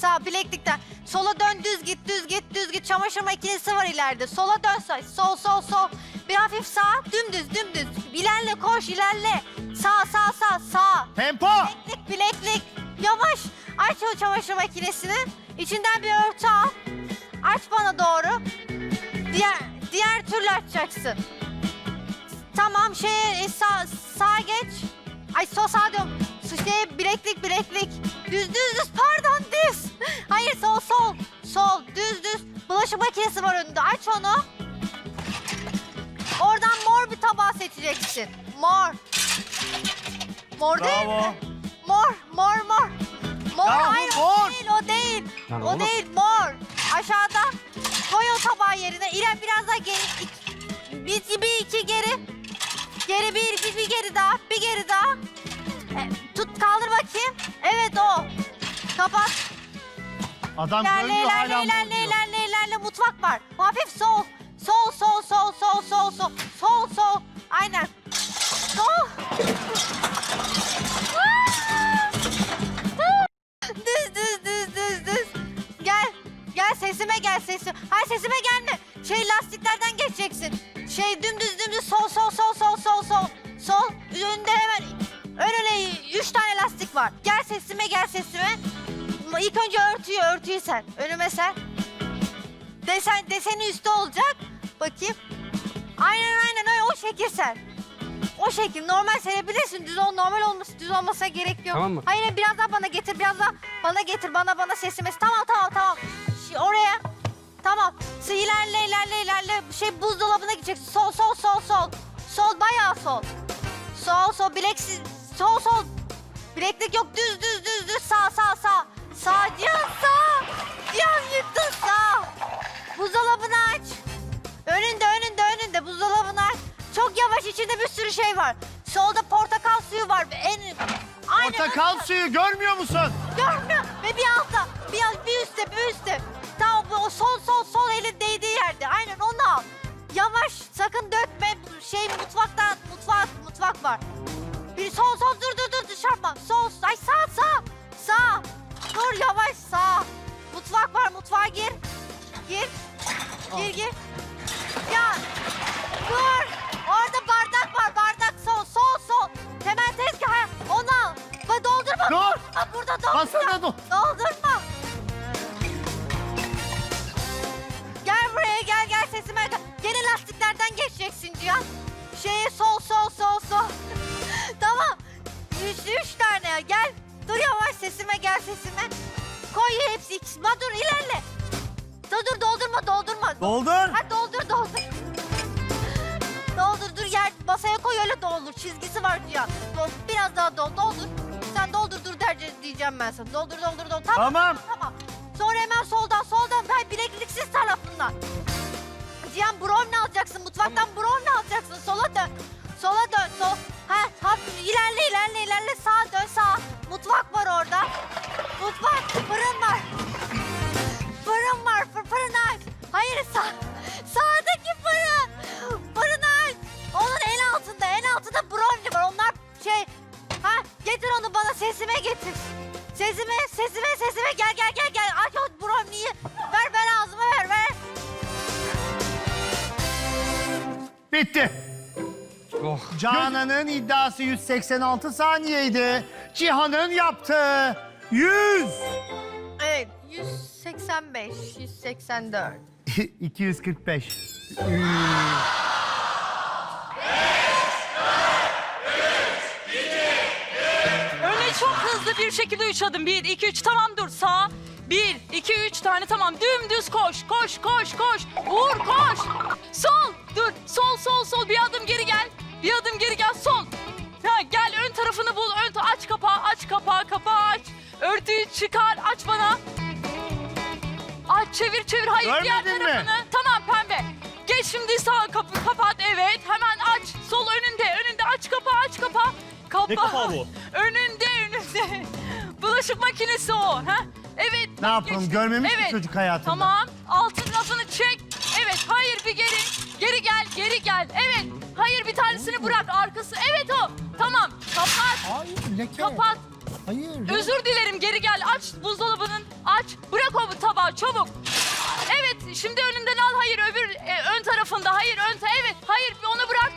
sağ bileklikten. Sola dön düz git düz git düz git. Çamaşır makinesi var ileride. Sola dön sağ. Sol sol sol. Bir hafif sağ. Dümdüz dümdüz. İlerle koş ilerle. Sağ sağ sağ sağ. Tempo. Bileklik bileklik. Yavaş. Aç o çamaşır makinesini. İçinden bir örtü al. Aç bana doğru. Diğer diğer türlü açacaksın. Tamam şey sağ sağa geç. Ay sol sağa dön. Su- Şey bileklik bileklik. Düz düz düz pardon sol. Düz düz. Bulaşık makinesi var önünde. Aç onu. Oradan mor bir tabağı seçeceksin. Mor. Mor değil Bravo. mi? Mor, mor, mor. Mor, Yahu hayır mor. o değil, o değil. Lan o oğlum. değil, mor. Aşağıda. Koy o tabağı yerine. İrem biraz daha geri. İki- Bir, bir iki geri. Geri bir, iki, bir geri daha. Bir geri daha. E, tut, kaldır bakayım. Evet o. Kapat. Adam İlerle, görmüyor ilerle, hala ilerle, ilerle, ilerle. Mutfak var. Hafif sol. Sol, sol, sol, sol, sol, sol. Sol, sol. Aynen. Sol. düz, düz, düz, düz, düz. Gel. Gel sesime gel sesim. Hayır sesime gelme. Şey lastiklerden geçeceksin. Şey dümdüz dümdüz sol sol sol sol sol sol. Sol. Önünde hemen ön öne üç tane lastik var. Gel sesime gel sesime. İlk önce örtüyü örtüyü ser. Önüme ser. Desen, deseni üstte olacak. Bakayım. Aynen aynen öyle o şekil ser. O şekil normal serebilirsin. Düz ol normal olması düz olmasına gerek yok. Tamam mı? Hayır biraz daha bana getir biraz daha bana getir bana bana sesime. Tamam tamam tamam. Şi- oraya. Tamam. Sı- ilerle ilerle ilerle. Şey buzdolabına gideceksin. Sol sol sol sol. Sol bayağı sol. Sol sol bileksiz. Sol sol. Bileklik yok düz düz düz düz sağ sağ sağ. Sağ Cihan sağ. Cihan yıktın sağ. Buzdolabını aç. Önünde önünde önünde buzdolabını aç. Çok yavaş içinde bir sürü şey var. Solda portakal suyu var. En Aynen, Portakal suyu görmüyor musun? Görmüyor. Ve bir altta, bir, alt- bir üstte, bir üstte. Tamam bu o sol sol sol elin değdiği yerde. Aynen onu al. Yavaş sakın dökme. Şey mutfakta mutfak mutfak var. Bir sol sol dur dur dur dışarıma. Sol ay sağ sağ sağ. Dur yavaş sağ. Mutfak var mutfağa gir. Gir. Gir gir. Ya dur. Orada bardak var bardak sol sol sol. Temel tezgah onu al. Ve doldurma. Dur. Ha, burada doldurma. Masada dur. Doldurma. Gel buraya gel gel sesime gel. Gene lastiklerden geçeceksin Cihan. Şeye sol sol sol sol. tamam. Üç, üç tane gel. Yavaş sesime gel sesime. Koy hepsi ikisi. Dur ilerle. Dur dur doldurma doldurma. Doldur. Ha doldur doldur. doldur dur yer masaya koy öyle doldur. Çizgisi var. Doldur biraz daha doldur. Doldur. Sen doldur dur derce diyeceğim ben sana. Doldur doldur doldur. Tamam. Tamam. Tamam. Sonra hemen soldan soldan hayır bilekliksiz tarafından. Cihan brownie alacaksın mutfaktan brownie alacaksın sola dön. Sola dön sol. Ha, ha ilerle ilerle ilerle sağa dön sağa. Mutfak var orada. Mutfak fırın var. Fırın var fır, fırın aç. Hayır sağ. Sağdaki fırın. Fırın aç. Onun en altında en altında brownie var. Onlar şey. Ha getir onu bana sesime getir. Sesime sesime sesime gel gel gel gel. Aç o brownie'yi. Ver ver ağzıma ver ver. Bitti. Canan'ın iddiası 186 saniyeydi. Cihan'ın yaptığı 100. Evet 185 184. 245. Öne çok hızlı bir şekilde üç adım. Bir, iki, üç. Tamam dur. Sağ. Bir, iki, üç tane. Tamam. Dümdüz koş. Koş, koş, koş. Uğur koş. Sol. Dur. Sol, sol, sol. Bir adım geri Örtüyü çıkar. Aç bana. Aç çevir çevir. Hayır diğer Görmedin mi? tarafını. Tamam pembe. Geç şimdi sağ kapı kapat. Evet. Hemen aç. Sol önünde. Önünde aç kapağı, aç kapağı. Kapağı. Ne kapağı bu? Önünde önünde. Bulaşık makinesi o. Ha? Evet. Ne yapalım, görmemiş mi evet. çocuk hayatında? Tamam. Altın rafını çek. Evet. Hayır bir geri. Geri gel. Geri gel. Evet. Hayır bir tanesini bırak. Arkası. Evet o. Tamam. Kapat. Hayır leke. Kapat. Hayır. Özür dilerim geri gel aç buzdolabının aç bırak o tabağı çabuk. Evet şimdi önünden al hayır öbür e, ön tarafında hayır ön ta- evet hayır onu bırak.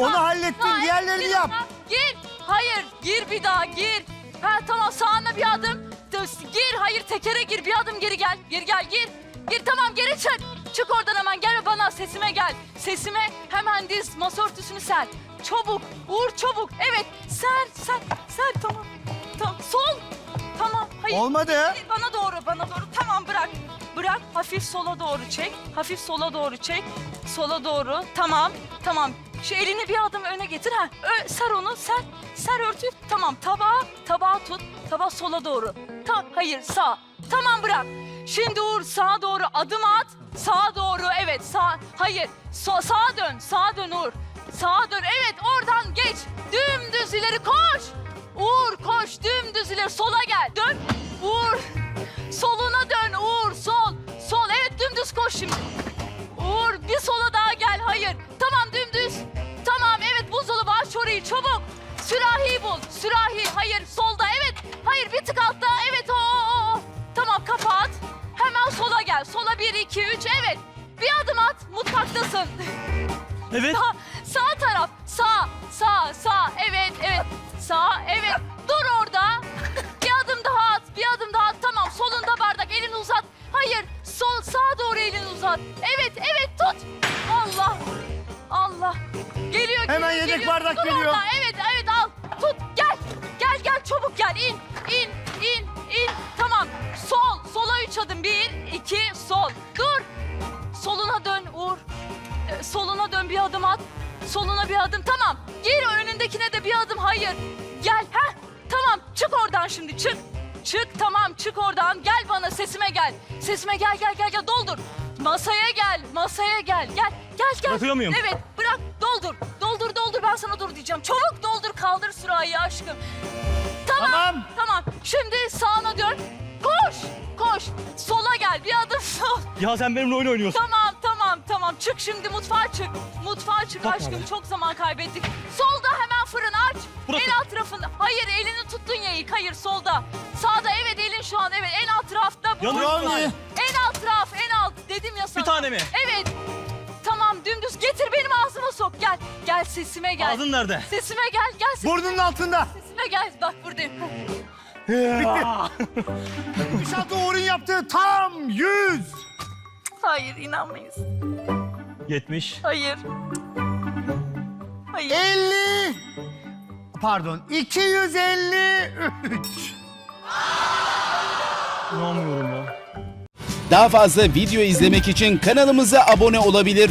Sağ- Onu hallettin, sağ, diğerlerini gir yap. ona. Gir hayır gir bir daha gir ha tamam sağına bir adım Dı- gir hayır tekere gir bir adım geri gel geri gel gir gir tamam geri çık çık oradan hemen gel bana sesime gel sesime hemen diz masa örtüsünü ser çabuk Uğur çabuk evet ser ser ser tamam tamam sol tamam hayır Olmadı. Gir bana doğru, bana doğru. Tamam bırak. Bırak, hafif sola doğru çek. Hafif sola doğru çek. Sola doğru. Tamam, tamam. Şu elini bir adım öne getir. Ha, Ö, ser onu, ser. Ser örtüyü. Tamam, tabağı, tabağı tut. Tabağı sola doğru. Ta hayır, sağ. Tamam bırak. Şimdi Uğur sağa doğru adım at. Sağa doğru, evet sağ. Hayır, so, sağa dön, sağa dön Uğur. Sağa dön, evet oradan geç. Dümdüz ileri koş. Uğur koş dümdüz ileri sola gel. Dön. Uğur soluna dön Uğur sol. Sol evet dümdüz koş şimdi. Uğur bir sola daha gel. Hayır. Tamam dümdüz. Sürahi bul. Sürahi. Hayır solda evet. Hayır bir tık altta. Evet o o o. Tamam kapat. Hemen sola gel. Sola bir iki üç evet. Bir adım at mutfaktasın. Evet. Sağ, sağ taraf. Sağ, sağ, sağ. Evet, evet. Sağ, evet. Dur orada. Bir adım daha at, bir adım daha at. Tamam, solunda bardak. Elini uzat. Hayır, sol, sağa doğru elini uzat. Evet, evet, tut. Allah, Allah. Geliyor, Hemen geliyor, yedek geliyor. bardak Dur geliyor. orada. Evet, çabuk gel. İn, in, in, in. Tamam, sol, sola üç adım. Bir, iki, sol. Dur. Soluna dön Uğur. Ee, soluna dön bir adım at. Soluna bir adım. Tamam. Gir önündekine de bir adım. Hayır. Gel. Heh. Tamam. Çık oradan şimdi. Çık. Çık tamam çık oradan. Gel bana sesime gel. Sesime gel gel gel gel doldur. Masaya gel. Masaya gel. Gel. Gel gel. Bırakıyor muyum? Evet bırak doldur. Doldur doldur ben sana dur diyeceğim. Çabuk doldur kaldır sürahiyi aşkım. Tamam. Tamam. Şimdi sağına dön. Koş. Koş. Sola gel. Bir adım sol. Ya sen benimle oyun oynuyorsun. Tamam tamam tamam çık şimdi mutfağa çık. Mutfağa çık Bak aşkım abi. çok zaman kaybettik. Solda hemen fırın aç. Burası. En alt tarafında. Hayır elini tuttun ya ilk hayır solda. Sağda evet elin şu an evet en alt tarafta. bu Yanıyor var. Brownie. En alt taraf en alt dedim ya sana. Bir tane mi? Evet. Tamam dümdüz getir benim ağzıma sok gel. Gel sesime gel. Ağzın nerede? Sesime gel gel ses- Burnunun altında. sesime gel. Bak buradayım. Gidişatı Uğur'un yaptığı tam 100. Hayır inanmayız. 70. Hayır. Hayır. 50. Pardon 253. İnanmıyorum ya. Daha fazla video izlemek için kanalımıza abone olabilir.